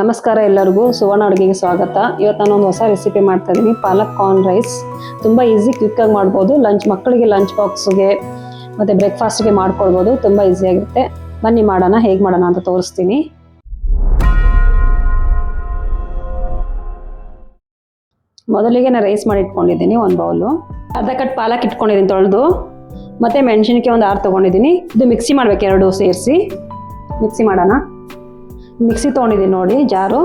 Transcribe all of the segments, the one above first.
ನಮಸ್ಕಾರ ಎಲ್ಲರಿಗೂ, ಸುವರ್ಣ ಅಡುಗೆಗೆ ಸ್ವಾಗತ. ಇವತ್ತು ನಾನು ಒಂದು ಹೊಸ ರೆಸಿಪಿ ಮಾಡ್ತಾ ಇದ್ದೀನಿ ಪಾಲಕ್ ಕಾರ್ನ್ ರೈಸ್ ತುಂಬ ಈಸಿ ಆಗಿ ಮಾಡ್ಬೋದು. ಲಂಚ್ ಮಕ್ಕಳಿಗೆ ಲಂಚ್ ಬಾಕ್ಸ್ಗೆ ಮತ್ತು ಬ್ರೇಕ್ಫಾಸ್ಟ್ಗೆ ಮಾಡ್ಕೊಳ್ಬೋದು ತುಂಬ ಈಸಿಯಾಗಿರುತ್ತೆ ಬನ್ನಿ ಮಾಡೋಣ, ಹೇಗೆ ಮಾಡೋಣ ಅಂತ ತೋರಿಸ್ತೀನಿ. ಮೊದಲಿಗೆ ನಾನು ರೈಸ್ ಮಾಡಿ ಇಟ್ಕೊಂಡಿದ್ದೀನಿ, ಒಂದು ಬೌಲು ಅರ್ಧ ಕಟ್ ಪಾಲಕ್ ಇಟ್ಕೊಂಡಿದ್ದೀನಿ ತೊಳೆದು. ಮತ್ತು ಮೆಣಸಿನಕಾಯಿ ಒಂದು ಆರು ತೊಗೊಂಡಿದ್ದೀನಿ. ಇದು ಮಿಕ್ಸಿ ಮಾಡಬೇಕು, ಎರಡು ಸೇರಿಸಿ. ಮಿಕ್ಸಿ ಮಾಡೋಣ. ಮಿಕ್ಸಿ ತೊಗೊಂಡಿದ್ದೀನಿ ನೋಡಿ, ಜಾರು.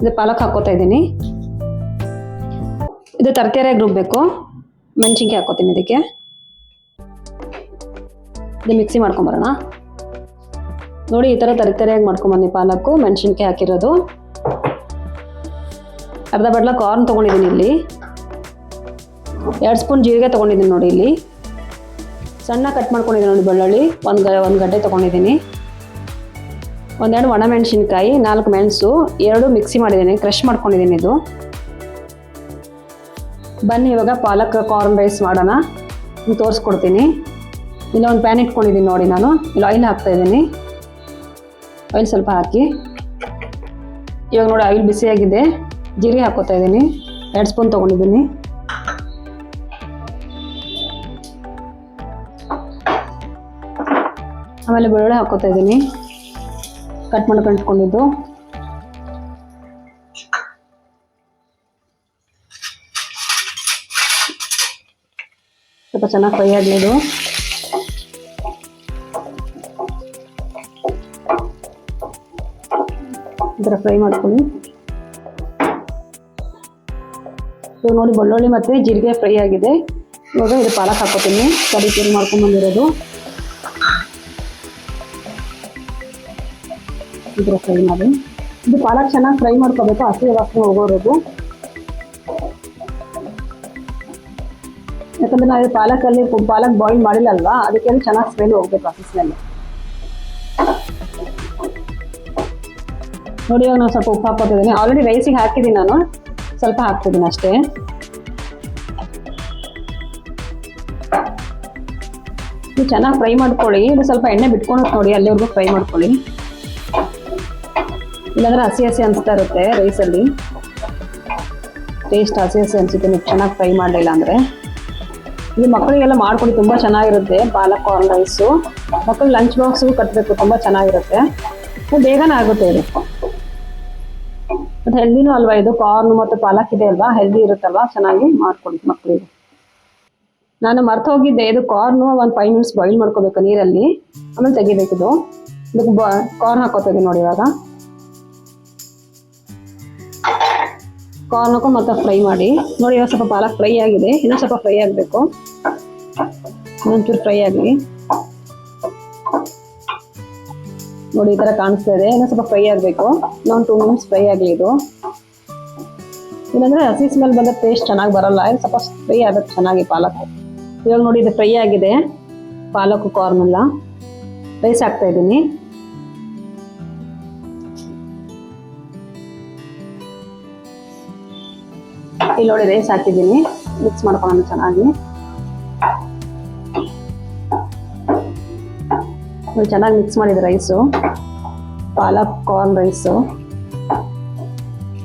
ಇದು ಪಾಲಕ್ ಹಾಕೋತಾ ಇದ್ದೀನಿ. ಇದು ತರಕಾರಿಯಾಗಿ ರುಬ್ಬೇಕು ಮೆಣಸಿನ್ಕಾಯಿ ಹಾಕೋತೀನಿ ಇದಕ್ಕೆ. ಇದು ಮಿಕ್ಸಿ ಮಾಡ್ಕೊಂಬರೋಣ ನೋಡಿ, ಈ ಥರ ತರಕಾರಿಯಾಗಿ ಮಾಡ್ಕೊಂಬನ್ನಿ ಪಾಲಕ್ಕು ಮೆಣಸಿನ್ಕಾಯಿ ಹಾಕಿರೋದು. ಅರ್ಧ ಬಡ್ಲ ಕಾರ್ನ್ ತೊಗೊಂಡಿದ್ದೀನಿ ಇಲ್ಲಿ. ಎರಡು ಸ್ಪೂನ್ ಜೀರಿಗೆ ತೊಗೊಂಡಿದ್ದೀನಿ ನೋಡಿ ಇಲ್ಲಿ. ಸಣ್ಣ ಕಟ್ ಮಾಡ್ಕೊಂಡಿದ್ದೀನಿ ನೋಡಿ ಬೆಳ್ಳುಳ್ಳಿ. ಒಂದು ಗ, ಒಂದು ಗಡ್ಡೆ ತೊಗೊಂಡಿದ್ದೀನಿ. ಒಂದೆರಡು ಒಣಮೆಣಸಿನ್ಕಾಯಿ, ನಾಲ್ಕು ಮೆಣಸು, ಎರಡು ಮಿಕ್ಸಿ ಮಾಡಿದ್ದೀನಿ ಕ್ರಷ್ ಮಾಡ್ಕೊಂಡಿದ್ದೀನಿ ಇದು. ಬನ್ನಿ ಇವಾಗ ಪಾಲಕ್ ಕಾರ್ನ್ ರೈಸ್ ಮಾಡೋಣ. ತೋರಿಸ್ಕೊಡ್ತೀನಿ. ಇಲ್ಲೊಂದು ಪ್ಯಾನ್ ಇಟ್ಕೊಂಡಿದ್ದೀನಿ ನೋಡಿ ನಾನು. ಇಲ್ಲಿ ಆಯಿಲ್ ಹಾಕ್ತಾಯಿದ್ದೀನಿ. ಆಯಿಲ್ ಸ್ವಲ್ಪ ಹಾಕಿ. ಇವಾಗ ನೋಡಿ ಆಯಿಲ್ ಬಿಸಿಯಾಗಿದೆ. ಜೀರಿಗೆ ಹಾಕೋತಾ ಇದ್ದೀನಿ ಎರಡು ಸ್ಪೂನ್ ತೊಗೊಂಡಿದ್ದೀನಿ. ಆಮೇಲೆ ಬೆಳ್ಳುಳ್ಳಿ ಹಾಕೋತಾ ಇದ್ದೀನಿ ಕಟ್ ಮಾಡ್ಕೊಂಡು ಇಟ್ಕೊಂಡಿದ್ದು ಸ್ವಲ್ಪ ಚೆನ್ನಾಗಿ ಫ್ರೈ ಆಗಲಿ ಇದು ಈ ಫ್ರೈ ಮಾಡ್ಕೊಳ್ಳಿ. ಇವಾಗ ನೋಡಿ, ಬೆಳ್ಳುಳ್ಳಿ ಮತ್ತು ಜೀರಿಗೆ ಫ್ರೈ ಆಗಿದೆ. ಇವಾಗ ಇದು ಪಾಲಕ್ ಹಾಕೋತೀನಿ. ಚೂರು ಮಾಡ್ಕೊಂಡು ಬಂದಿರೋದು ಇದ್ರ ಫ್ರೈ ಮಾಡಿ. ಇದು ಪಾಲಕ್ ಚೆನ್ನಾಗಿ ಫ್ರೈ ಮಾಡ್ಕೋಬೇಕು, ಹಸಿ ವಾಸನೆ ಹೋಗೋರೋದು ಯಾಕಂದ್ರೆ ನಾವು ಪಾಲಕಲ್ಲಿ ಪಾಲಕ್ ಬಾಯ್ಲ್ ಮಾಡಿಲ್ಲ ಅಲ್ವಾ ಅದಕ್ಕೆ ಚೆನ್ನಾಗಿ ಸ್ಮೆಲ್ ಹೋಗ್ಬೇಕು ಸ್ಮೆಲ್ ನೋಡಿ, ಇವಾಗ ನಾನು ಸ್ವಲ್ಪ ಉಪ್ಪು ಹಾಕೋತಿದ್ದೀನಿ ಆಲ್ರೆಡಿ ರೈಸಿಗೆ ಹಾಕಿದ್ದೀನಿ ನಾನು. ಸ್ವಲ್ಪ ಹಾಕ್ತಿದ್ದೀನಿ ಅಷ್ಟೇ. ಇದು ಚೆನ್ನಾಗಿ ಫ್ರೈ ಮಾಡ್ಕೊಳ್ಳಿ. ಇದು ಸ್ವಲ್ಪ ಎಣ್ಣೆ ಬಿಟ್ಕೊಂಡು ನೋಡಿ, ಅಲ್ಲಿವರೆಗೂ ಫ್ರೈ ಮಾಡ್ಕೊಳ್ಳಿ. ಇಲ್ಲಾಂದ್ರೆ ಹಸಿ ಹಸಿ ಅನಿಸ್ತಾ ಇರುತ್ತೆ ರೈಸಲ್ಲಿ. ಟೇಸ್ಟ್ ಹಸಿ ಹಸಿ ಅನಿಸುತ್ತೆ, ನೀವು ಚೆನ್ನಾಗಿ ಫ್ರೈ ಮಾಡಲಿಲ್ಲ ಅಂದರೆ. ಇದು ಮಕ್ಕಳಿಗೆಲ್ಲ ಮಾಡ್ಕೊಡಿ, ತುಂಬ ಚೆನ್ನಾಗಿರುತ್ತೆ ಪಾಲಕ್ ಕಾರ್ನ್ ರೈಸು ಮಕ್ಕಳು ಲಂಚ್ ಬಾಕ್ಸ್ಗೂ ಕಟ್ಟಬೇಕು ತುಂಬ ಚೆನ್ನಾಗಿರುತ್ತೆ. ಬೇಗನೆ ಆಗುತ್ತೆ ಇದು. ಮತ್ತು ಹೆಲ್ದಿನೂ ಅಲ್ವಾ ಇದು? ಕಾರ್ನ್ ಮತ್ತು ಪಾಲಕ್ ಇದೆ ಅಲ್ವಾ? ಹೆಲ್ದಿ ಇರುತ್ತಲ್ವಾ? ಚೆನ್ನಾಗಿ ಮಾಡ್ಕೊಡಿ ಮಕ್ಕಳಿಗೆ. ನಾನು ಮರ್ತು ಹೋಗಿದ್ದೆ, ಇದು ಕಾರ್ನು ಒಂದು ಫೈವ್ ಮಿನಿಟ್ಸ್ ಬಾಯ್ಲ್ ಮಾಡ್ಕೋಬೇಕು ನೀರಲ್ಲಿ. ಆಮೇಲೆ ತೆಗಿಬೇಕಿದು ಇದಕ್ಕೆ ಬಾ ಕಾರ್ನ್ ಹಾಕೋತಿದ್ದೀನಿ ನೋಡಿ ಇವಾಗ. ಕಾರ್ನ್ ಹಾಕೊಂಡು ಮತ್ತೆ ಫ್ರೈ ಮಾಡಿ. ನೋಡಿ, ಇವಾಗ ಸ್ವಲ್ಪ ಪಾಲಕ್ ಫ್ರೈ ಆಗಿದೆ. ಇನ್ನೂ ಸ್ವಲ್ಪ ಫ್ರೈ ಆಗಬೇಕು. ಇನ್ನೊಂಚೂರು ಫ್ರೈ ಆಗಲಿ. ನೋಡಿ, ಈ ಥರ ಕಾಣಿಸ್ತಾ ಇದೆ. ಇನ್ನೊಂದು ಸ್ವಲ್ಪ ಫ್ರೈ ಆಗಬೇಕು. ಇನ್ನೊಂದು ಟೂ ಮಿನಿಟ್ಸ್ ಫ್ರೈ ಆಗಲಿ ಇದು. ಇಲ್ಲಾಂದ್ರೆ ಹಸಿ ಸ್ಮೆಲ್ ಬಂದ ಟೇಸ್ಟ್ ಚೆನ್ನಾಗಿ ಬರಲ್ಲ. ಇದು ಸ್ವಲ್ಪ ಫ್ರೈ ಆಗುತ್ತೆ ಚೆನ್ನಾಗಿ ಪಾಲಕ್. ಇವಾಗ ನೋಡಿ, ಇದು ಫ್ರೈ ಆಗಿದೆ. ಪಾಲಕ್, ಕಾರ್ನ್ ಎಲ್ಲ. ರೈಸ್ ಹಾಕ್ತಾ ಇದ್ದೀನಿ ಇಲ್ಲಿ ನೋಡಿ ರೈಸ್ ಹಾಕಿದ್ದೀನಿ ಮಿಕ್ಸ್ ಮಾಡ್ಕೊಳ್ಳೋಣ ಚೆನ್ನಾಗಿ. ಚೆನ್ನಾಗಿ ಮಿಕ್ಸ್ ಮಾಡಿದ ರೈಸು ಪಾಲಕ್ ಕಾರ್ನ್ ರೈಸು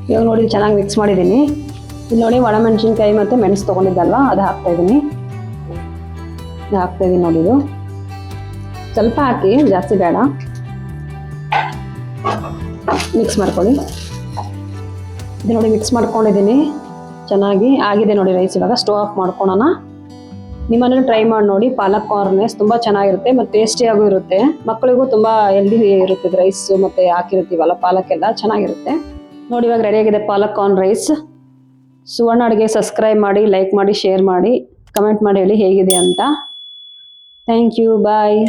ಇವಾಗ ನೋಡಿ ಚೆನ್ನಾಗಿ ಮಿಕ್ಸ್ ಮಾಡಿದ್ದೀನಿ. ಇಲ್ಲಿ ನೋಡಿ ಒಣಮೆಣಸಿನ್ಕಾಯಿ ಮತ್ತು ಮೆಣಸು ತೊಗೊಂಡಿದ್ದಲ್ವ ಅದು ಹಾಕ್ತಾ ಇದ್ದೀನಿ ಇದು ಹಾಕ್ತಾಯಿದ್ದೀನಿ ನೋಡಿ ಇದು. ಸ್ವಲ್ಪ ಹಾಕಿ, ಜಾಸ್ತಿ ಬೇಡ. ಮಿಕ್ಸ್ ಮಾಡ್ಕೊಳ್ಳಿ. ಇದು ನೋಡಿ ಮಿಕ್ಸ್ ಮಾಡ್ಕೊಂಡಿದ್ದೀನಿ. ಚೆನ್ನಾಗಿ ಆಗಿದೆ ನೋಡಿ ರೈಸ್ ಇವಾಗ. ಸ್ಟೋವ್ ಆಫ್ ಮಾಡ್ಕೊಳೋಣ. ನಿಮ್ಮನ್ನು ಟ್ರೈ ಮಾಡಿ ನೋಡಿ. ಪಾಲಕ್ ಕಾರ್ನ್ ರೈಸ್ ತುಂಬ ಚೆನ್ನಾಗಿರುತ್ತೆ ಮತ್ತು ಟೇಸ್ಟಿಯಾಗೂ ಇರುತ್ತೆ. ಮಕ್ಕಳಿಗೂ ತುಂಬ ಹೆಲ್ದಿ ಇರುತ್ತೆ ರೈಸ್ ಮತ್ತು ಹಾಕಿರ್ತೀವಲ್ಲ ಪಾಲಕ್ ಎಲ್ಲ. ಚೆನ್ನಾಗಿರುತ್ತೆ. ನೋಡಿ ಇವಾಗ ರೆಡಿಯಾಗಿದೆ ಪಾಲಕ್ ಕಾರ್ನ್ ರೈಸ್ ಸುವರ್ಣ ಅಡುಗೆ ಸಬ್ಸ್ಕ್ರೈಬ್ ಮಾಡಿ ಲೈಕ್ ಮಾಡಿ ಶೇರ್ ಮಾಡಿ ಕಮೆಂಟ್ ಮಾಡಿ ಹೇಳಿ ಹೇಗಿದೆ ಅಂತ. Thank you bye